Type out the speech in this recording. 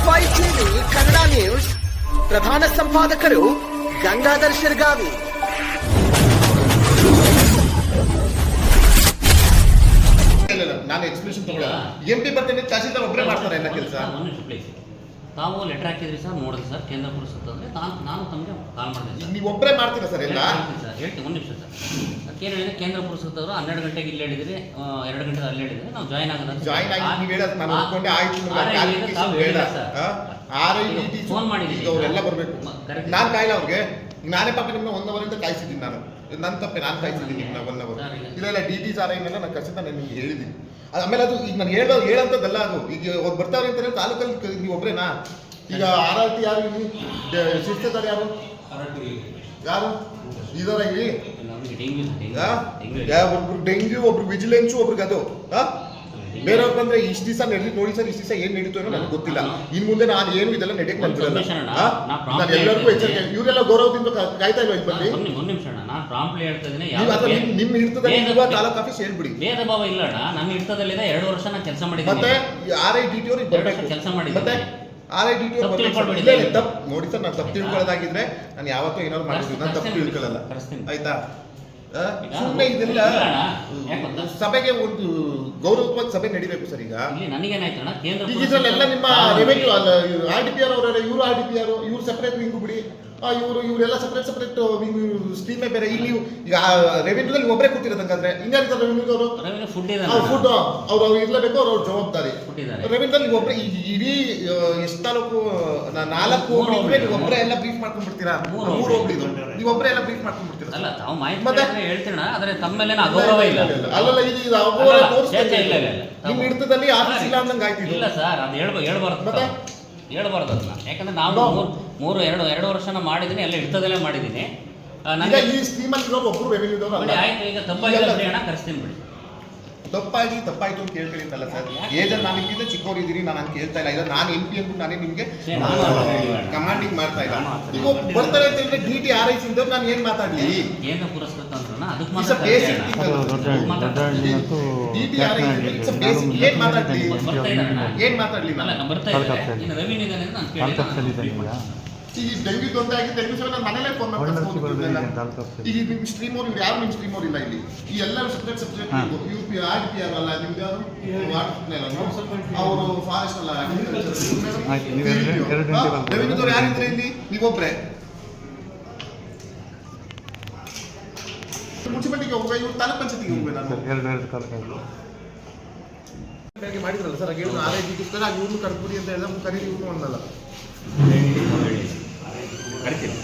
F Y TV Kannada news ಪ್ರಧಾನ ಸಂಪಾದಕರು ಗಂಗಾಧರ್ ಶಿರ್ಗಾವಿ ಇಲ್ಲ, ಇಲ್ಲ, ನಾನು ಎಕ್ಸ್ಪ್ರೆಷನ್ ತಗೊಳ್ಳಲ್ಲ ಎಂ ಪಿ ಬರ್ತೇನೆ ತಹಸೀಲ್ದಾರ್ ಒಬ್ಬರೇ ಮಾಡ್ತಾರೆ ಎಲ್ಲ ಕೆಲಸ ಒಂದು ನಿಮಿಷ ಪ್ಲೀಸ್ ತಾವು ಲೆಟರ್ ಹಾಕಿದ್ರಿ ಸರ್ ನೋಡಿದ್ರಿ ಸರ್ ಕೇಂದ್ರ ಪುರಸ್ಕೃತಂದ್ರೆ ನಾನು ನಾನು ತಮಗೆ ಕಾಲ್ ಮಾಡಿದೆ ಸರ್ ನೀವು ಒಬ್ಬರೇ ಮಾಡ್ತೀರಾ ಸರ್ ಎಲ್ಲ ಹೇಳ್ತೀನಿ ಸರ್ ಹೇಳ್ತೀನಿ ಒಂದು ನಿಮಿಷ ಸರ್ ಅದಕ್ಕೆ ಏನು ಹೇಳಿದ್ರೆ ಕೇಂದ್ರ ಪುರಸ್ಕೃತರು ಹನ್ನೆರಡು ಗಂಟೆಗೆ ಇಲ್ಲಿ ಹೇಳಿದ್ರೆ ಎರಡು ಗಂಟೆ ಅಲ್ಲಿ ಹೇಳಿದ್ರೆ ನಾವು ಜಾಯ್ನ್ ಆಗೋದು ಜಾಯ್ನ್ ಆಗಿ ನೀವು ಹೇಳೋದು ನಾನು ಒಪ್ಕೊಂಡೆ ಆಯ್ತು ತಾವು ಬೇಡ. ಹೇಳಿಲ್ಲ sir. R I D T phone ಮಾಡಿದ್ದೀನಿ ಈಗ ಅವರೆಲ್ಲ ಬರಬೇಕು. ಮ- ನಾನು ಕಾಯಿಲ್ಲ ಅವ್ರಿಗೆ. ನಾನೇ ಪಾಪ ನಿಮ್ಮ ಒನ್ ಅವರಿಂದ ಕಾಯಿಸಿದ್ದೀನಿ ನಾನು. ನನ್ನ ತಪ್ಪೆ ನಾನು ಕಾಯಿಸಿದ್ದೀನಿ ನಿಮ್ಮನ್ನ ಒನ್ ಅವರ್ ಸರ್, ಇಲ್ಲ ಇಲ್ಲ ಡಿ ಟಿ ಆರ್ ಏನೆಲ್ಲ ನಾನು ಖಚಿತ ನಾನು ನಿಮ್ಗೆ ಹೇಳಿದ್ದೀನಿ. ಅದು ಆಮೇಲೆ ಅದು ಈಗ ನಾನು ಹೇಳೋ ಹೇಳೋಂಥದ್ದಲ್ಲ ಅದು. ಈಗ ಅವ್ರು ಬರ್ತಾರೆ ಅಂತಾರೆ ತಾಲೂಕಲ್ಲಿ ಕ- ನೀವು ಒಬ್ಬರೇನಾ ಈಗ ಆರ್ ಆರ್ ಟಿ ಯಾರು ಇಲ್ಲಿ? ಶಿಸ್ತೆದಾರ್ ಯಾರು? ಯಾರು? ಒಬ್ರು ಡೆಂಗ್ಯೂ ಒಬ್ರು ವಿಜಿಲೆನ್ಸು ಒಬ್ರಿಗೆ ಅದು. ಆ? ಬೇರೆಯವ್ರು ಬಂದ್ರೆ ಇಷ್ಟು ದಿವಸ ನೋಡಿ ಸರ್ ಇಷ್ಟು ದಿವಸ ಏನ್ ನಡೀತು ಏನೋ ನನಗೆ ಗೊತ್ತಿಲ್ಲ. ಇನ್ ಮುಂದೆ ನಾನು ಏನು ಇದೆಲ್ಲ ನಡೆಯಕ್ಕೆ prompt ನಾನು ಎಲ್ಲರಿಗೂ. ಎಚ್ಚರಿಕೆ ಇವರೆಲ್ಲ ಗೌರವದಿಂದ ಕಾಯ್ತಾ ಇಲ್ಲ ಇಲ್ಲಿ ಬಂದು ಒಂದು ನಿಮಿಷ ಒಂದು ನಿಮಿಷ ಅಣ್ಣ ನಾನು ಪ್ರಾಂಪ್ಲಿ ಹೇಳ್ತಾ ಇದ್ದೀನಿ ನೀವು ಅಥವಾ ನಿಮ್ ನಿಮ್ ಹಿಡಿತದಲ್ಲಿ ಇರುವ ತಾಲೂಕ್ ಆಫೀಸ್ ಹೇಳ್ಬಿಡಿ ಭೇದ ಭಾವ ಇಲ್ಲ ನನ್ನ ಹಿಡಿತದಲ್ಲಿದೆ ಎರಡು ವರ್ಷ ನಾನು ಕೆಲಸ ಮಾಡಿದ್ದೆ ಮತ್ತೆ ಆರ್ ಐ ಡಿ ಟಿ ಅವ್ರಿಗೆ ಕೆಲಸ ಮಾಡಿದ್ದೀನಿ. ಡಿ ಟಿ ತಪ್ಪು ನೋಡಿ ಸರ್ ನಾನು ತಪ್ಪು ತಿಳ್ಕೊಳ್ಳೋದಾಗಿದ್ರೆ ನಾನು ಯಾವತ್ತೂ ಏನಾದ್ರು ಮಾಡಿದ್ದೀನಿ ನಾನು ತಪ್ಪು. ತಿಳ್ಕೊಳ್ಳಲ್ಲ. ಆಯ್ತಾ? ಸುಮ್ಮನೆ ಇದೆಲ್ಲ? ಸಭೆಗೆ ಒಂದು ಗೌರವವಾಗಿ ಸಭೆ ನಡಿಬೇಕು ಸರ್ ಈಗ. ಇದ್ರಲ್ಲೆಲ್ಲ ನಿಮ್ಮ revenue R D P R ಅವರ ಇವರು ಆರ್ ಡಿ ಪಿ ಆರ್ ಇವ್ರು ಸೆಪರೇಟ್ ಹಿಂಗು ಬಿಡಿ ಇವರು ಇವರೆಲ್ಲ ಸಪ್ರೇಟ್ ಸಪ್ರೇಟ್ ಸ್ಟ್ರೀಮ್ ಬೇರೆ. ಇಲ್ಲಿ ಈಗ ರೆವಿನ್ಯೂದಲ್ಲಿ ಒಬ್ಬರೇ ಕೂತಿರೋದು ಹಂಗಾದ್ರೆ ರೆವಿನ್ಯೂ ಅವರು? ರೆವೆನ್ಯೂ ಫುಡ್ ಫುಡ್ ಅವ್ರು ಅವ್ರು ಇರ್ಲೇಬೇಕು ಅವ್ರ ಅವ್ರ ಜವಾಬ್ದಾರಿ. ರೆವಿನ್ಯೂದಲ್ಲಿ ಒಬ್ಬರೇ ಇಡೀ ಎಷ್ಟು ತಾಲೂಕು ನಾಲ್ಕು. ನೀವು ಒಬ್ಬರೇ ಎಲ್ಲ ಬ್ರೀಫ್ ಮಾಡ್ಕೊಂಡ್ಬಿಡ್ತೀರಾ? ಮೂರು ಮೂರು ಹೋಗ್ಲಿ. ಹೋಗ್ಲಿ ನೀವು ಒಬ್ಬರೇ ಎಲ್ಲ ಬ್ರೀಫ್ ಮಾಡ್ಕೊಂಡ್ಬಿಡ್ತೀರಾ? ಅಲ್ಲ ತಾವು ಮಾಹಿತಿ ಹೇಳ್ತೀಣ ಆದ್ರೆ ತಮ್ಮ ಮೇಲೆ ಅಗೌರವ ಇಲ್ಲ ಅಲ್ಲಲ್ಲ ಇದು ಇದು ಅಗೌರವ ತೋರಿಸ್ತಾ. ಇಲ್ಲ. ನಿಮ್ಮ ಹಿಡಿತದಲ್ಲಿ ಆಫೀಸ್ ಇಲ್ಲ ಅಂದಂಗೆ ಆಯ್ತು ಇಲ್ಲ ಸರ್ ಅದು ಹೇಳ್ಬ ಹೇಳ್ಬಾರ್ದು. ಮತ್ತೆ? ಹೇಳ್ಬಾರ್ದು ಅದನ್ನ. ಯಾಕಂದ್ರೆ ನಾವು ನೋ. ಮೂರು ಎರಡು ಎರಡು ವರ್ಷನ ಮಾಡಿದೀನಿ ಎಲ್ಲ ಇರ್ತದಲ್ಲೇ ಮಾಡಿದ್ದೀನಿ. ನನಗೆ ಈ ಸ್ಕೀಮಲ್ಲಿ ರೆವೆನ್ಯೂದವರು ಅಲ್ಲ. ಆಯ್ತು ಈಗ ತಪ್ಪಾಗಿದೆ ಈಗೆಲ್ಲ- ಬಿಡಿ ಅಣ್ಣ ಕರೆಸ್ತೀನಿ ಬಿಡಿ. ತಪ್ಪಾಗಿ ತಪ್ಪಾಯ್ತು ಅಂತ ಕೇಳ್ಕೊಂಡಿದ್ದಲ್ಲ ಸರ್? ಯಾಕೆ? ಏಜಲ್ಲಿ ನಾನು ನಿಮ್ಗಿಂತ ಚಿಕ್ಕವರಿದ್ದೀರಿ ನಾನು ಹಂಗೆ ಕೇಳ್ತಾ ಇಲ್ಲ. ಇಲ್ಲ ನಾನು ಎಂ ಪಿ ಅಂದ್ಬಿಟ್ಟು ನಾನೇ ನಿಮಗೆ ನಾನು ಕಮಾಂಡಿಂಗ್ ಮಾಡ್ತಾ ಇಲ್ಲ ನಾನು ಅದನ್ನ ಈಗ ಒಬ್ಬ ಬರ್ತಾರೆ ಅಂತ ಹೇಳಿದ್ರೆ ಡಿ ಟಿ ಆರ್ ಐ ಸಿಂದವ್ರು ನಾನು ಏನ್ ಮಾತಾಡ್ಲಿ? ಏನು ಪುರಸ್ಕೃತ ನಾನು ನಾನು ಅಂತ ಈ ಡೆಂಗ್ಯೂ ತೊಂದರೆ ಆಗಿ ಡೆಂಗ್ಯೂ ಸಲ ನಾನು ಮನೇಲೆ ಫೋನ್ ಒಳ್ಳೆ ಮಾಡ್ಕೊಂಡು ಬರೋದಿಲ್ಲ ತಾಲೂಕು ಆಫೀಸಲ್ಲಿ ಈಗ ನಿಮ್ ಸ್ಟ್ರೀಮ್ ಅವ್ರು ಇವ್ರು ಯಾರು ನಿಮ್ ಸ್ಟ್ರೀಮ್ ಅವ್ರು ಇಲ್ಲ ಇಲ್ಲಿ? ಈ ಎಲ್ಲ subject subject. U P R P R ಅಲ್ಲ ಅವರು ಫಾರೆಸ್ಟ್ ಅಲ್ಲ. ರೆವಿನ್ಯೂದವ್ರು ಯಾರಿದ್ರೆ ಇಲ್ಲಿ? ನೀವೊಬ್ರೆ. ಮುನ್ಸಿಪಾಲಿಟಿಗೆ ಹೋಗುವ ಇವ್ರು ತಾಲೂಕ್ ಪಂಚಾಯತಿಗೆ ಹೋಗ್ಬೇಕು ನಾನು ಎರಡು ಎರಡು ತಾಲೂಕು ಮಾಡಿದ್ರಲ್ಲ ಸರ್ ಹಾಗೆ ಆರ್ ಐ ಡಿ ಆಗ ಇವ್ರನ್ನು ಕರ್ಬಿಡಿ ಅಂತ ಎಲ್ಲ ಕರೀರಿ ಇವ್ರು ಅನ್ನಲ್ಲ ಕರಿತೀನಿ